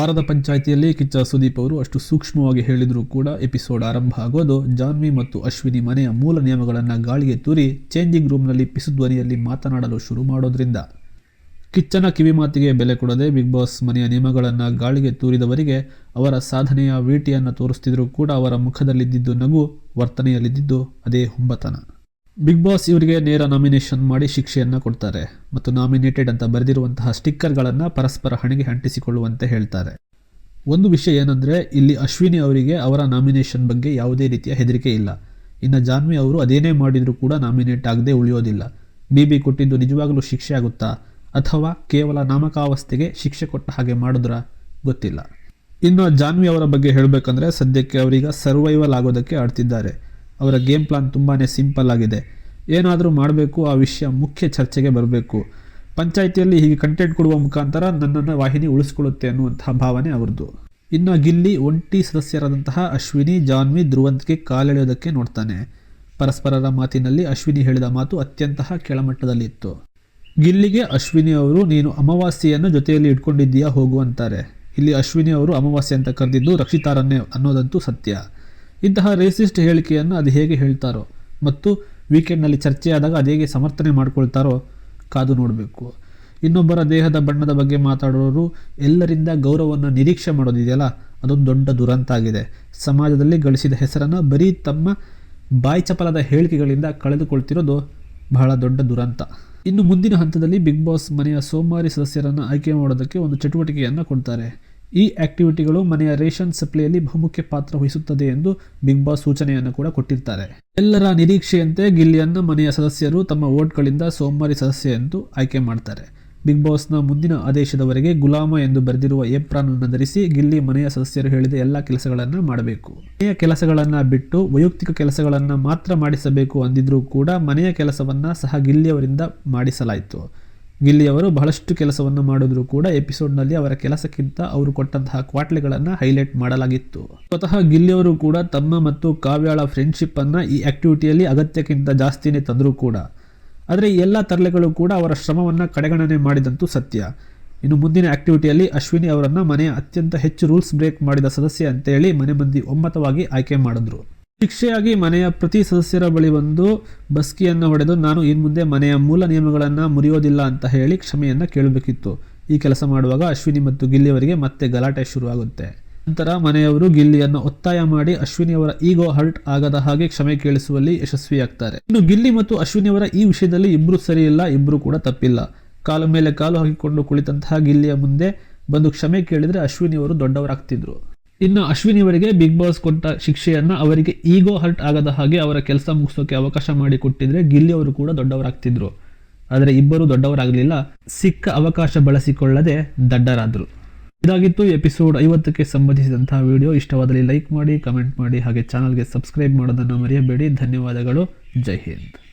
ವಾರದ ಪಂಚಾಯಿತಿಯಲ್ಲಿ ಕಿಚ್ಚ ಸುದೀಪ್ ಅವರು ಅಷ್ಟು ಸೂಕ್ಷ್ಮವಾಗಿ ಹೇಳಿದರೂ ಕೂಡ ಎಪಿಸೋಡ್ ಆರಂಭ ಆಗೋದು ಜಾನ್ವಿ ಮತ್ತು ಅಶ್ವಿನಿ ಮನೆಯ ಮೂಲ ನಿಯಮಗಳನ್ನು ಗಾಳಿಗೆ ತೂರಿ ಚೇಂಜಿಂಗ್ ರೂಮ್ನಲ್ಲಿ ಪಿಸು ಧ್ವನಿಯಲ್ಲಿ ಮಾತನಾಡಲು ಶುರು ಮಾಡೋದ್ರಿಂದ. ಕಿಚ್ಚನ ಕಿವಿಮಾತಿಗೆ ಬೆಲೆ ಕೊಡದೆ ಬಿಗ್ ಬಾಸ್ ಮನೆಯ ನಿಯಮಗಳನ್ನು ಗಾಳಿಗೆ ತೂರಿದವರಿಗೆ ಅವರ ಸಾಧನೆಯ ವೀಟಿಯನ್ನು ತೋರಿಸ್ತಿದ್ರು ಕೂಡ ಅವರ ಮುಖದಲ್ಲಿದ್ದಿದ್ದು ನಗು ವರ್ತನೆಯಲ್ಲಿದ್ದಿದ್ದು ಅದೇ ಹುಂಬತನ. ಬಿಗ್ ಬಾಸ್ ಇವರಿಗೆ ನೇರ ನಾಮಿನೇಷನ್ ಮಾಡಿ ಶಿಕ್ಷೆಯನ್ನು ಕೊಡ್ತಾರೆ ಮತ್ತು ನಾಮಿನೇಟೆಡ್ ಅಂತ ಬರೆದಿರುವಂತಹ ಸ್ಟಿಕ್ಕರ್ಗಳನ್ನು ಪರಸ್ಪರ ಹಣೆಗೆ ಅಂಟಿಸಿಕೊಳ್ಳುವಂತೆ ಹೇಳ್ತಾರೆ. ಒಂದು ವಿಷಯ ಏನಂದರೆ, ಇಲ್ಲಿ ಅಶ್ವಿನಿ ಅವರಿಗೆ ಅವರ ನಾಮಿನೇಷನ್ ಬಗ್ಗೆ ಯಾವುದೇ ರೀತಿಯ ಹೆದರಿಕೆ ಇಲ್ಲ. ಇನ್ನು ಜಾನ್ವಿ ಅವರು ಅದೇನೇ ಮಾಡಿದರೂ ಕೂಡ ನಾಮಿನೇಟ್ ಆಗದೆ ಉಳಿಯೋದಿಲ್ಲ. ಬಿ ಬಿ ಕೊಟ್ಟಿದ್ದು ನಿಜವಾಗಲೂ ಶಿಕ್ಷೆ ಆಗುತ್ತಾ? ಅಥವಾ ಕೇವಲ ನಾಮಕಾವಸ್ಥೆಗೆ ಶಿಕ್ಷೆ ಕೊಟ್ಟ ಹಾಗೆ ಮಾಡಿದ್ರ? ಗೊತ್ತಿಲ್ಲ. ಇನ್ನು ಜಾನ್ವಿ ಅವರ ಬಗ್ಗೆ ಹೇಳಬೇಕಂದ್ರೆ, ಸದ್ಯಕ್ಕೆ ಅವರೀಗ ಸರ್ವೈವಲ್ ಆಗೋದಕ್ಕೆ ಆಡ್ತಿದ್ದಾರೆ. ಅವರ ಗೇಮ್ ಪ್ಲಾನ್ ತುಂಬಾ ಸಿಂಪಲ್ ಆಗಿದೆ. ಏನಾದರೂ ಮಾಡಬೇಕು, ಆ ವಿಷಯ ಮುಖ್ಯ ಚರ್ಚೆಗೆ ಬರಬೇಕು. ಪಂಚಾಯಿತಿಯಲ್ಲಿ ಹೀಗೆ ಕಂಟೆಂಟ್ ಕೊಡುವ ಮುಖಾಂತರ ನನ್ನನ್ನು ವಾಹಿನಿ ಉಳಿಸ್ಕೊಳ್ಳುತ್ತೆ ಅನ್ನುವಂತಹ ಭಾವನೆ ಅವ್ರದ್ದು. ಇನ್ನು ಗಿಲ್ಲಿ, ಒಂಟಿ ಸದಸ್ಯರಾದಂತಹ ಅಶ್ವಿನಿ, ಜಾನ್ವಿ ಧ್ರುವಂತ್ಗೆ ಕಾಲೆಳೆಯೋದಕ್ಕೆ ನೋಡ್ತಾನೆ. ಪರಸ್ಪರರ ಮಾತಿನಲ್ಲಿ ಅಶ್ವಿನಿ ಹೇಳಿದ ಮಾತು ಅತ್ಯಂತಹ ಕೆಳಮಟ್ಟದಲ್ಲಿತ್ತು. ಗಿಲ್ಲಿಗೆ ಅಶ್ವಿನಿ ಅವರು, ನೀನು ಅಮಾವಾಸ್ಯೆಯನ್ನು ಜೊತೆಯಲ್ಲಿ ಇಟ್ಕೊಂಡಿದ್ದೀಯಾ, ಹೋಗು ಅಂತಾರೆ. ಇಲ್ಲಿ ಅಶ್ವಿನಿ ಅವರು ಅಮಾವಾಸ್ಯೆ ಅಂತ ಕರೆದಿದ್ದು ರಕ್ಷಿತಾರನ್ನೇ ಅನ್ನೋದಂತೂ ಸತ್ಯ. ಇಂತಹ ರೇಸಿಸ್ಟ್ ಹೇಳಿಕೆಯನ್ನು ಅದು ಹೇಗೆ ಹೇಳ್ತಾರೋ ಮತ್ತು ವೀಕೆಂಡ್ನಲ್ಲಿ ಚರ್ಚೆಯಾದಾಗ ಅದು ಹೇಗೆ ಸಮರ್ಥನೆ ಮಾಡಿಕೊಳ್ತಾರೋ ಕಾದು ನೋಡಬೇಕು. ಇನ್ನೊಬ್ಬರ ದೇಹದ ಬಣ್ಣದ ಬಗ್ಗೆ ಮಾತಾಡೋರು ಎಲ್ಲರಿಂದ ಗೌರವವನ್ನು ನಿರೀಕ್ಷೆ ಮಾಡೋದಿದೆಯಲ್ಲ ಅದೊಂದು ದೊಡ್ಡ ದುರಂತ ಆಗಿದೆ. ಸಮಾಜದಲ್ಲಿ ಗಳಿಸಿದ ಹೆಸರನ್ನು ಬರೀ ತಮ್ಮ ಬಾಯಿ ಚಪಲದ ಹೇಳಿಕೆಗಳಿಂದ ಕಳೆದುಕೊಳ್ತಿರೋದು ಬಹಳ ದೊಡ್ಡ ದುರಂತ. ಇನ್ನು ಮುಂದಿನ ಹಂತದಲ್ಲಿ ಬಿಗ್ ಬಾಸ್ ಮನೆಯ ಸೋಮವಾರಿ ಸದಸ್ಯರನ್ನು ಆಯ್ಕೆ ಮಾಡೋದಕ್ಕೆ ಒಂದು ಚಟುವಟಿಕೆಯನ್ನು ಕೊಡ್ತಾರೆ. ಈ ಆಕ್ಟಿವಿಟಿಗಳು ಮನೆಯ ರೇಷನ್ ಸಪ್ಲೈಯಲ್ಲಿ ಬಹುಮುಖ್ಯ ಪಾತ್ರ ವಹಿಸುತ್ತದೆ ಎಂದು ಬಿಗ್ ಬಾಸ್ ಸೂಚನೆಯನ್ನು ಕೂಡ ಕೊಟ್ಟಿರ್ತಾರೆ. ಎಲ್ಲರ ನಿರೀಕ್ಷೆಯಂತೆ ಗಿಲ್ಲಿಯನ್ನು ಮನೆಯ ಸದಸ್ಯರು ತಮ್ಮ ವೋಟ್ಗಳಿಂದ ಸೋಮವಾರಿ ಸದಸ್ಯ ಎಂದು ಆಯ್ಕೆ ಮಾಡ್ತಾರೆ. ಬಿಗ್ ಬಾಸ್ನ ಮುಂದಿನ ಆದೇಶದವರೆಗೆ ಗುಲಾಮ ಎಂದು ಬರೆದಿರುವ ಏಪ್ರಾನ್ ಅನ್ನು ಧರಿಸಿ ಗಿಲ್ಲಿ ಮನೆಯ ಸದಸ್ಯರು ಹೇಳಿದ ಎಲ್ಲ ಕೆಲಸಗಳನ್ನು ಮಾಡಬೇಕು. ಮನೆಯ ಕೆಲಸಗಳನ್ನು ಬಿಟ್ಟು ವೈಯಕ್ತಿಕ ಕೆಲಸಗಳನ್ನು ಮಾತ್ರ ಮಾಡಿಸಬೇಕು ಅಂದಿದ್ರೂ ಕೂಡ ಮನೆಯ ಕೆಲಸವನ್ನು ಸಹ ಗಿಲ್ಲಿಯವರಿಂದ ಮಾಡಿಸಲಾಯಿತು. ಗಿಲ್ಲಿಯವರು ಬಹಳಷ್ಟು ಕೆಲಸವನ್ನು ಮಾಡಿದ್ರು ಕೂಡ ಎಪಿಸೋಡ್ನಲ್ಲಿ ಅವರ ಕೆಲಸಕ್ಕಿಂತ ಅವರು ಕೊಟ್ಟಂತಹ ಕ್ವಾಟ್ಲೆಗಳನ್ನು ಹೈಲೈಟ್ ಮಾಡಲಾಗಿತ್ತು. ಸ್ವತಃ ಗಿಲ್ಲಿಯವರು ಕೂಡ ತಮ್ಮ ಮತ್ತು ಕಾವ್ಯಾಳ ಫ್ರೆಂಡ್ಶಿಪ್ ಅನ್ನು ಈ ಆಕ್ಟಿವಿಟಿಯಲ್ಲಿ ಅಗತ್ಯಕ್ಕಿಂತ ಜಾಸ್ತಿನೇ ತಂದರೂ ಕೂಡ. ಆದರೆ ಈ ಎಲ್ಲ ತರಲೆಗಳು ಕೂಡ ಅವರ ಶ್ರಮವನ್ನು ಕಡೆಗಣನೆ ಮಾಡಿದಂತೂ ಸತ್ಯ. ಇನ್ನು ಮುಂದಿನ ಆಕ್ಟಿವಿಟಿಯಲ್ಲಿ ಅಶ್ವಿನಿ ಅವರನ್ನು ಮನೆಯ ಅತ್ಯಂತ ಹೆಚ್ಚು ರೂಲ್ಸ್ ಬ್ರೇಕ್ ಮಾಡಿದ ಸದಸ್ಯ ಅಂತೇಳಿ ಮನೆ ಮಂದಿ ಒಮ್ಮತವಾಗಿ ಆಯ್ಕೆ ಮಾಡಿದ್ರು. ಶಿಕ್ಷೆಯಾಗಿ ಮನೆಯ ಪ್ರತಿ ಸದಸ್ಯರ ಬಳಿ ಬಂದು ಬಸ್ಕಿಯನ್ನು ಹೊಡೆದು, ನಾನು ಇನ್ನು ಮುಂದೆ ಮನೆಯ ಮೂಲ ನಿಯಮಗಳನ್ನು ಮುರಿಯೋದಿಲ್ಲ ಅಂತ ಹೇಳಿ ಕ್ಷಮೆಯನ್ನು ಕೇಳಬೇಕಿತ್ತು. ಈ ಕೆಲಸ ಮಾಡುವಾಗ ಅಶ್ವಿನಿ ಮತ್ತು ಗಿಲ್ಲಿಯವರಿಗೆ ಮತ್ತೆ ಗಲಾಟೆ ಶುರುವಾಗುತ್ತೆ. ನಂತರ ಮನೆಯವರು ಗಿಲ್ಲಿಯನ್ನು ಒತ್ತಾಯ ಮಾಡಿ ಅಶ್ವಿನಿ ಅವರ ಈಗೋ ಹರ್ಟ್ ಆಗದ ಹಾಗೆ ಕ್ಷಮೆ ಕೇಳಿಸುವಲ್ಲಿ ಯಶಸ್ವಿಯಾಗ್ತಾರೆ. ಇನ್ನು ಗಿಲ್ಲಿ ಮತ್ತು ಅಶ್ವಿನಿಯವರ ಈ ವಿಷಯದಲ್ಲಿ ಇಬ್ಬರು ಸರಿಯಿಲ್ಲ ಇಬ್ಬರು ಕೂಡ ತಪ್ಪಿಲ್ಲ. ಕಾಲು ಮೇಲೆ ಕಾಲು ಹಾಕಿಕೊಂಡು ಕುಳಿತಂತಹ ಗಿಲ್ಲಿಯ ಮುಂದೆ ಬಂದು ಕ್ಷಮೆ ಕೇಳಿದರೆ ಅಶ್ವಿನಿಯವರು ದೊಡ್ಡವರಾಗ್ತಿದ್ರು. ಇನ್ನು ಅಶ್ವಿನಿ ಅವರಿಗೆ ಬಿಗ್ ಬಾಸ್ ಕೊಟ್ಟ ಶಿಕ್ಷೆಯನ್ನು ಅವರಿಗೆ ಈಗೋ ಹರ್ಟ್ ಆಗದ ಹಾಗೆ ಅವರ ಕೆಲಸ ಮುಗಿಸೋಕೆ ಅವಕಾಶ ಮಾಡಿಕೊಟ್ಟಿದ್ರೆ ಗಿಲ್ಲಿ ಅವರು ಕೂಡ ದೊಡ್ಡವರಾಗ್ತಿದ್ರು. ಆದರೆ ಇಬ್ಬರು ದೊಡ್ಡವರಾಗಲಿಲ್ಲ. ಸಿಕ್ಕ ಅವಕಾಶ ಬಳಸಿಕೊಳ್ಳದೆ ದಡ್ಡರಾದರು. ಇದಾಗಿತ್ತು ಎಪಿಸೋಡ್ ಐವತ್ತಕ್ಕೆ ಸಂಬಂಧಿಸಿದಂತಹ ವಿಡಿಯೋ. ಇಷ್ಟವಾದಲ್ಲಿ ಲೈಕ್ ಮಾಡಿ, ಕಮೆಂಟ್ ಮಾಡಿ, ಹಾಗೆ ಚಾನಲ್ಗೆ ಸಬ್ಸ್ಕ್ರೈಬ್ ಮಾಡೋದನ್ನು ಮರೆಯಬೇಡಿ. ಧನ್ಯವಾದಗಳು. ಜೈ ಹಿಂದ್.